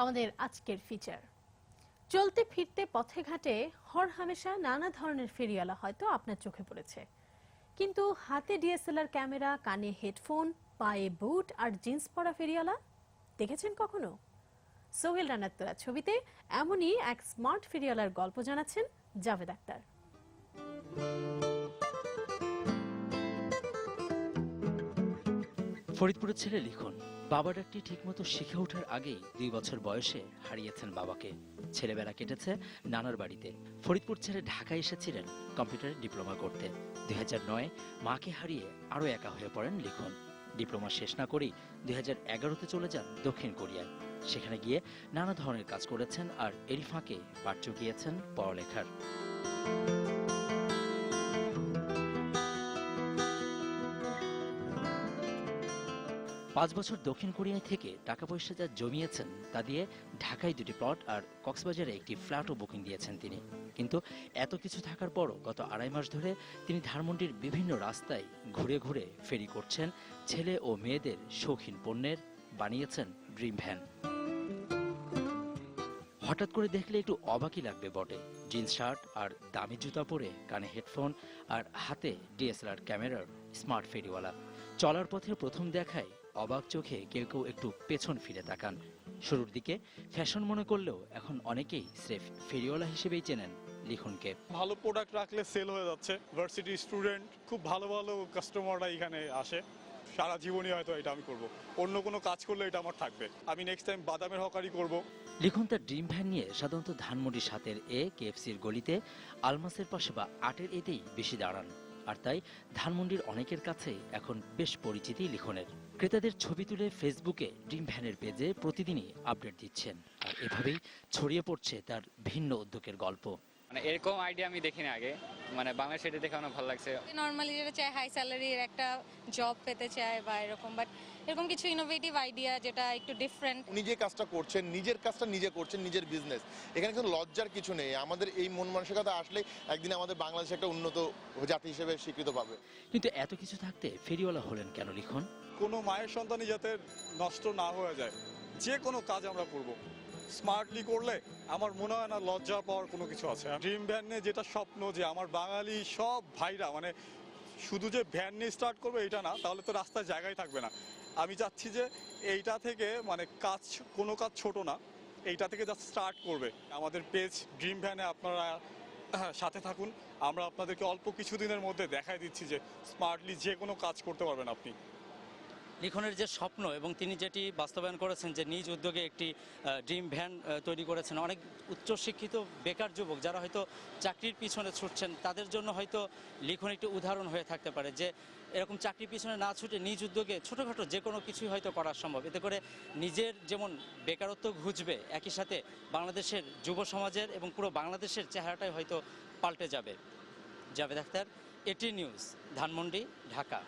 আমাদের আজকের ফিচার চলতে ফিরতে পথে ঘাটে হর হামেশা নানা ধরনের ফেরিওয়ালা হয়তো আপনার চোখে পড়েছে। কিন্তু হাতে ডিএসএলআর ক্যামেরা, কানে হেডফোন, পায়ে বুট আর জিন্স পরা ফেরিওয়ালা দেখেছেন কখনো? সোহেল রানার তোলা ছবিতে এমনই এক স্মার্ট ফেরিওয়ালার গল্প জানাচ্ছেন জাভেদ আক্তার। ফরিদপুরের ছেলে লিখন বাবা ডাকটি ঠিকমতো শিখে ওঠার আগেই দুই বছর বয়সে হারিয়েছেন বাবাকে। ছেলেবেলা কেটেছে নানার বাড়িতে। ফরিদপুর ছেড়ে ঢাকায় এসেছিলেন কম্পিউটারে ডিপ্লোমা করতে। দুই নয় মাকে হারিয়ে আরও একা হয়ে পড়েন লিখন। ডিপ্লোমা শেষ না করেই দুই এগারোতে চলে যান দক্ষিণ কোরিয়ায়। সেখানে গিয়ে নানা ধরনের কাজ করেছেন আর এরই ফাঁকে পাঠ চুকিয়েছেন পড়ালেখার। পাঁচ বছর দক্ষিণ কোরিয়ায় থেকে টাকা পয়সা যা জমিয়েছেন, তা দিয়ে ঢাকায় দুটি প্লট আর কক্সবাজারে একটি ফ্ল্যাটও বুকিং দিয়েছেন তিনি। কিন্তু এত কিছু থাকার পরও গত আড়াই মাস ধরে তিনি ধানমন্ডির বিভিন্ন রাস্তায় ঘুরে ঘুরে ফেরি করছেন, ছেলে ও মেয়েদের শৌখিন পণ্যের, বানিয়েছেন ড্রিম ভ্যান। হঠাৎ করে দেখলে একটু অবাকই লাগবে বটে। জিন্স শার্ট আর দামি জুতা পরে কানে হেডফোন আর হাতে ডিএসএলআর ক্যামেরার স্মার্ট ফেরিওয়ালা। চলার পথে প্রথম দেখায় অবাক চোখে কেউ কেউ একটু পেছন ফিরে তাকান। শুরুর দিকে ফ্যাশন মনে করলেও এখন অনেকেই স্রেফ ফেরিওয়ালা হিসেবেই চেনেন লিখনকে। ভালো প্রোডাক্ট রাখলে সেল হয়ে যাচ্ছে। ভার্সিটি স্টুডেন্ট খুব ভালো ভালো কাস্টমাররা এখানে আসে। সারা জীবনই হয়তো এটা আমি করব। অন্য কোনো কাজ করলে এটা আমার থাকবে। আমি নেক্সট টাইম বাদামের হকারি করব। লিখন তার ড্রিম ভ্যান নিয়ে সাধারণত ধানমন্ডি সাতের এ কেএফসির গলিতে আলমাসের পাশে বা আটের এতেই বেশি দাঁড়ান। আর তাই ধানমন্ডির অনেকের কাছে এখন বেশ পরিচিতি লিখনের। ক্রেতাদের ছবি তুলে ফেসবুকে ড্রিম ভ্যানের পেজে প্রতিদিনই আপডেট দিচ্ছেন। আর এভাবেই ছড়িয়ে পড়ছে তার ভিন্ন উদ্যোগের গল্প। মানে এরকম আইডিয়া আমি দেখিনি আগে। মানে বাংলাদেশে এটা দেখে অনেক ভালো লাগছে। নর্মালি যেটা চায় হাই স্যালারির একটা জব পেতে চায় বা এরকম বাট এরকম কিছু ইনোভেটিভ আইডিয়া যেটা একটু ডিফারেন্ট উনি যে কাজটা করছেন নিজের কাজটা নিজে করছেন নিজের বিজনেস এখানে কিন্তু লজ্জার কিছু নেই। আমাদের এই মন মানসিকতা আসলে একদিন আমাদের বাংলাদেশ একটা উন্নত জাতি হিসেবে স্বীকৃত পাবে। কিন্তু এত কিছু থাকতে ফেরিওয়ালা হলেন কেন লিখন? কোনো মায়ের সন্তানই যাতে নষ্ট না হয়ে যায়। যে কোনো কাজ আমরা করব। স্মার্টলি করলে আমার মনে হয় না লজ্জা পাওয়ার কোনো কিছু আছে। ড্রিম ভ্যান যেটা স্বপ্ন যে আমার বাঙালি সব ভাইরা মানে শুধু যে ভ্যান নিয়ে স্টার্ট করবে এটা না, তাহলে তো রাস্তায় জায়গায় থাকবে না। আমি চাচ্ছি যে এইটা থেকে মানে কাজ, কোনো কাজ ছোট না, এইটা থেকে জাস্ট স্টার্ট করবে। আমাদের পেজ ড্রিম ভ্যানে আপনারা সাথে থাকুন। আমরা আপনাদেরকে অল্প কিছুদিনের মধ্যে দেখাই দিচ্ছি যে স্মার্টলি যে কোনো কাজ করতে পারবেন আপনি। লিখনের যে স্বপ্ন এবং তিনি যেটি বাস্তবায়ন করেছেন যে নিজ উদ্যোগে একটি ড্রিম ভ্যান তৈরি করেছেন, অনেক উচ্চশিক্ষিত বেকার যুবক যারা হয়তো চাকরির পিছনে ছুটছেন, তাদের জন্য হয়তো লিখন একটি উদাহরণ হয়ে থাকতে পারে যে এরকম চাকরির পিছনে না ছুটে নিজ উদ্যোগে ছোটোখাটো যে কোনো কিছুই হয়তো করা সম্ভব। এতে করে নিজের যেমন বেকারত্ব ঘুচবে, একই সাথে বাংলাদেশের যুব সমাজের এবং পুরো বাংলাদেশের চেহারাটাই হয়তো পাল্টে যাবে। জাভেদ আখতার এটি নিউজ, ধানমন্ডি, ঢাকা।